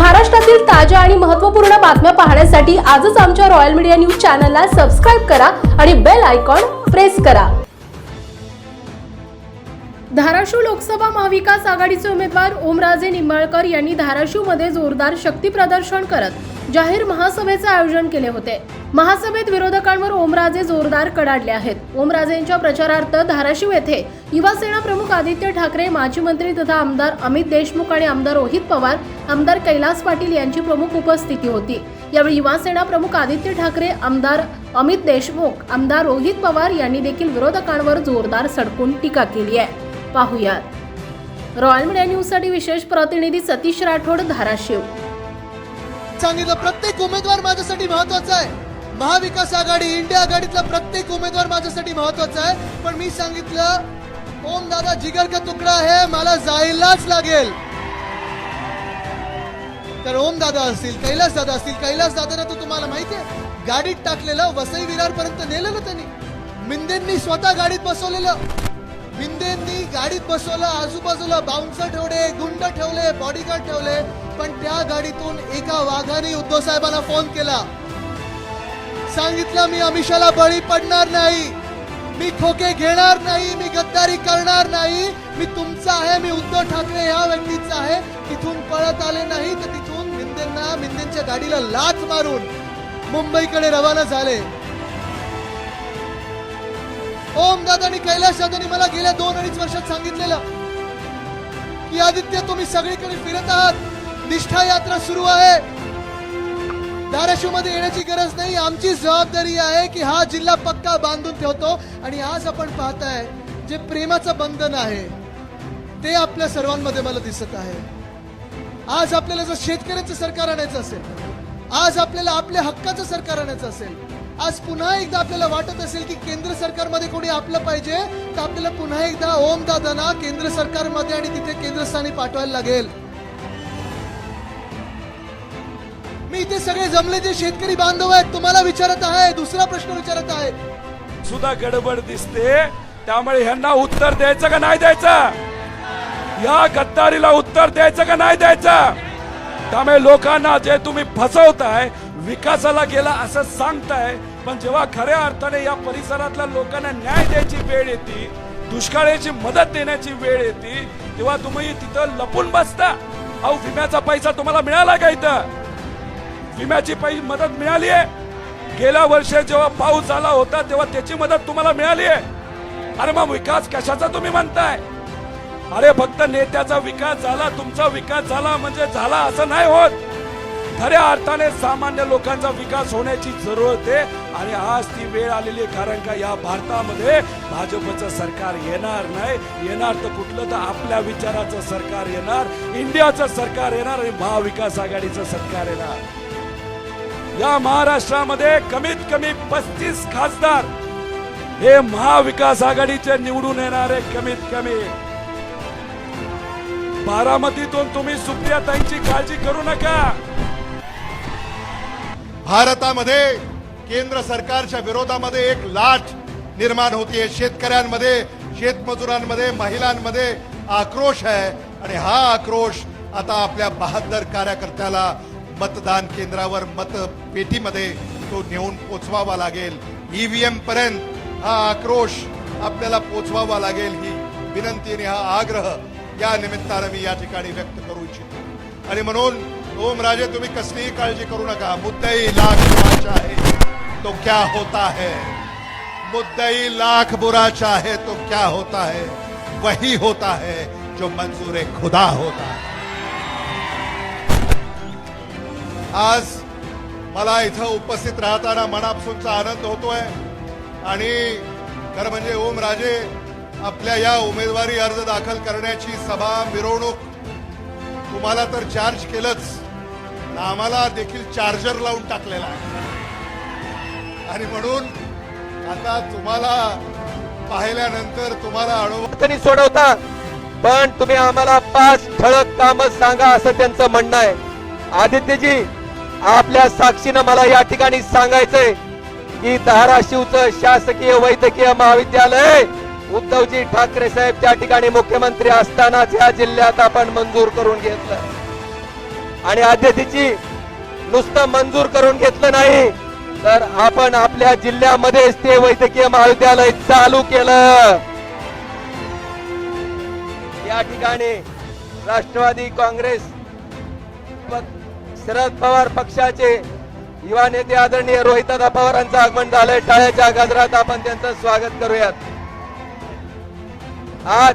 महाराष्ट्रातील ताज्या आणि महत्त्वपूर्ण बातम्या पाहण्यासाठी आजच आमच्या रॉयल मीडिया न्यूज चॅनलला सबस्क्राईब करा आणि बेल आयकॉन प्रेस करा. धाराशिव लोकसभा महाविकास आघाडीचे उमेदवार ओमराजे निंबाळकर यांनी धाराशिवमध्ये जोरदार शक्ती प्रदर्शन करत जाहीर महासभेचे आयोजन केले होते. महासभेत विरोधकांवर ओमराजे जोरदार कडाडले आहेत. ओमराजेंच्या प्रचारार्थ धाराशिव येथे युवासेना प्रमुख आदित्य ठाकरे माजी मंत्री तथा आमदार अमित देशमुख आणि आमदार रोहित पवार आमदार कैलास पाटील यांची प्रमुख उपस्थिती होती. यावेळी युवासेना प्रमुख आदित्य ठाकरे आमदार अमित देशमुख आमदार रोहित पवार यांनी देखील विरोधकांवर जोरदार सडकून टीका केली आहे. पाहुयात. रॉयल मीडिया न्यूजसाठी विशेष प्रतिनिधी सतीश राठोड धाराशिव. सांगितलं प्रत्येक उमेदवार माझ्यासाठी महत्त्वाचा आहे. महाविकास आघाडी इंडिया आघाडीतला प्रत्येक उमेदवार माझ्यासाठी महत्त्वाचा आहे. पण मी सांगितलं ओम दादा जिगर का तुकडा आहे मला जायलाच लागेल. तर ओम दादा असतील कैलास दादा असतील कैलास दादाला तू तुम्हाला माहिती आहे गाडीत टाकलेलं वसई विरार पर्यंत नेलेलं त्यांनी. मिंदेंनी स्वतः गाडीत बसवलेलं. बिंदेंनी गाडीत बसवलं आजूबाजूला बाउन्सर ठेवले गुंड ठेवले बॉडीगार्ड ठेवले पण त्या गाडीतून एका वाघाने उद्धव साहेबांना फोन केला. सांगितलं मी अमिषाला बळी पडणार नाही. मी खोके घेणार नाही. मी गद्दारी करणार नाही. मी तुमचा आहे. मी उद्धव ठाकरे ह्या व्यक्तीचा आहे. तिथून पळत आले नाही तर तिथून मिंदेंना मिंदेंच्या गाडीला लाच मारून मुंबईकडे रवाना झाले. ओम आणि कैलाश दादानी मला गेल्या दोन अडीच वर्षात सांगितलेलं की आदित्य तुम्ही सगळीकडे फिरत आहात. निष्ठा यात्रा सुरू आहे. धाराशिवमध्ये येण्याची गरज नाही. आमची जबाबदारी आहे की हा जिल्हा पक्का बांधून ठेवतो आणि आज आपण पाहताय जे प्रेमाचं बंधन आहे ते आपल्या सर्वांमध्ये मला दिसत आहे. आज आपल्याला जर शेतकऱ्याचं सरकार आणायचं असेल आज आपल्याला आपल्या हक्काचं सरकार आणायचं असेल आज पुन्हा एकदा आपल्याला वाटत असेल की केंद्र सरकारमध्ये कोणी आपलं पाहिजे तर आपल्याला पुन्हा एकदा ओम दादांना केंद्र सरकारमध्ये आणि तिथे केंद्रस्थानी पाठवायला लागेल. मी इथे सगळे जमले जे शेतकरी बांधव आहेत तुम्हाला विचारत आहे दुसरा प्रश्न विचारत आहे. सुद्धा गडबड दिसते त्यामुळे ह्यांना उत्तर द्यायचं का नाही द्यायचं? या गद्दारीला उत्तर द्यायचं का नाही द्यायचं? त्यामुळे लोकांना जे तुम्ही फसवताय विकासाला गेला असं सांगताय पण जेव्हा खऱ्या अर्थाने या परिसरातल्या लोकांना न्याय द्यायची वेळ येते दुष्काळाची मदत देण्याची वेळ येते तेव्हा तुम्ही तिथं लपून बसता. अहो विम्याचा पैसा तुम्हाला मिळाला का इथं? विम्याची पै मदत मिळाली आहे. गेल्या वर्षी जेव्हा पाऊस आला होता तेव्हा त्याची मदत तुम्हाला मिळाली आहे. अरे मग विकास कशाचा तुम्ही म्हणताय? अरे फक्त नेत्याचा विकास झाला तुमचा विकास झाला म्हणजे झाला असं नाही होत. खऱ्या अर्थाने सामान्य लोकांचा विकास होण्याची जरूरत आहे. आणि आज ती वेळ आलेली आहे कारण का या भारतामध्ये भाजपचं सरकार येणार नाही. येणार तर कुठलं तर आपल्या विचाराचं सरकार येणार. इंडियाचं सरकार येणार आणि महाविकास आघाडीचं सरकार येणार. या महाराष्ट्रामध्ये कमीत कमी पस्तीस खासदार हे महाविकास आघाडीचे निवडून येणारे कमीत कमी. बारामतीतून तुम्ही सुप्रियाताईंची काळजी करू नका. भारतामध्ये केंद्र सरकारच्या विरोधामध्ये एक लाट निर्माण होतीये. शेतकऱ्यांमध्ये शेतमजुरांमध्ये महिलांमध्ये आक्रोश आहे. आणि हा आक्रोश आता आपल्या बहादर कार्यकर्त्याला मतदान केंद्रावर मतपेटीमध्ये तो नेऊन पोचवावा लागेल. ईव्हीएम पर्यंत हा आक्रोश आपल्याला पोचवावा लागेल ही विनंती आणि हा आग्रह या निमित्तानं मी या ठिकाणी व्यक्त करू इच्छितो. आणि म्हणून ओम राजे तुम्ही कसलीही काळजी करू नका. मुद्दाई लाख बुराचा आहे तो क्या होता है? मुद्दाई लाख बुरा चाहे तो क्या होता है? वही होता है जो मंजूर खुदा होता है। आज मला इथं उपस्थित राहताना मनापासूनचा आनंद होतोय. आणि खरं म्हणजे ओम राजे आपल्या या उमेदवारी अर्ज दाखल करण्याची सभा मिरवणूक तुम्हाला तर चार्ज केलंच. आम्हाला देखील चार्जर लावून टाकलेला आहे. आणि म्हणून आता तुम्हाला पाहिल्यानंतर तुम्हाला अनुभव अडचणी सोडवता पण तुम्ही आम्हाला पाच ठळक काम सांगा असं त्यांचं म्हणणं आहे. आदित्यजी आपल्या साक्षीनं मला या ठिकाणी सांगायचंय की धाराशिवचं शासकीय वैद्यकीय महाविद्यालय उद्धवजी ठाकरे साहेब त्या ठिकाणी मुख्यमंत्री असतानाच या जिल्ह्यात आपण मंजूर करून घेतलं. आणि आद्यतेची नुसतं मंजूर करून घेतलं नाही तर आपण आपल्या जिल्ह्यामध्येच ते वैद्यकीय महाविद्यालय चालू केलं. या ठिकाणी राष्ट्रवादी काँग्रेस शरद पवार पक्षाचे युवा नेते आदरणीय रोहितदा पवारांचं आगमन झालंय. टाळ्याच्या गजरात आपण त्यांचं स्वागत करूयात. आज